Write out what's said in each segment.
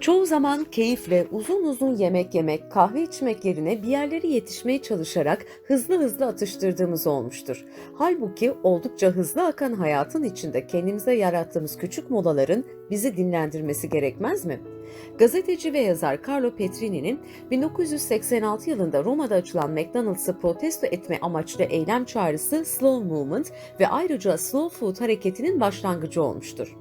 Çoğu zaman keyifle uzun uzun yemek yemek, kahve içmek yerine bir yerlere yetişmeye çalışarak hızlı hızlı atıştırdığımız olmuştur. Halbuki oldukça hızlı akan hayatın içinde kendimize yarattığımız küçük molaların bizi dinlendirmesi gerekmez mi? Gazeteci ve yazar Carlo Petrini'nin 1986 yılında Roma'da açılan McDonald's'ı protesto etme amaçlı eylem çağrısı Slow Movement ve ayrıca Slow Food hareketinin başlangıcı olmuştur.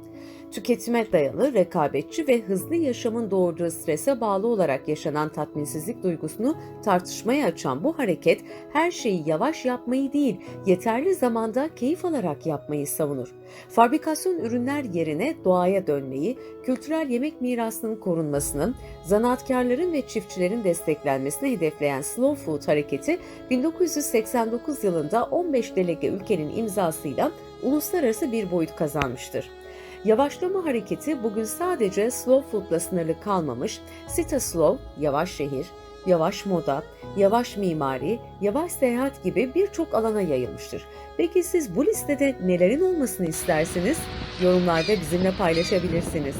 Tüketime dayalı, rekabetçi ve hızlı yaşamın doğurduğu strese bağlı olarak yaşanan tatminsizlik duygusunu tartışmaya açan bu hareket her şeyi yavaş yapmayı değil, yeterli zamanda keyif alarak yapmayı savunur. Fabrikasyon ürünler yerine doğaya dönmeyi, kültürel yemek mirasının korunmasını, zanaatkarların ve çiftçilerin desteklenmesini hedefleyen Slow Food hareketi 1989 yılında 15 delege ülkenin imzasıyla uluslararası bir boyut kazanmıştır. Yavaşlama hareketi bugün sadece slow food'la sınırlı kalmamış, City Slow, yavaş şehir, yavaş moda, yavaş mimari, yavaş seyahat gibi birçok alana yayılmıştır. Peki siz bu listede nelerin olmasını istersiniz? Yorumlarda bizimle paylaşabilirsiniz.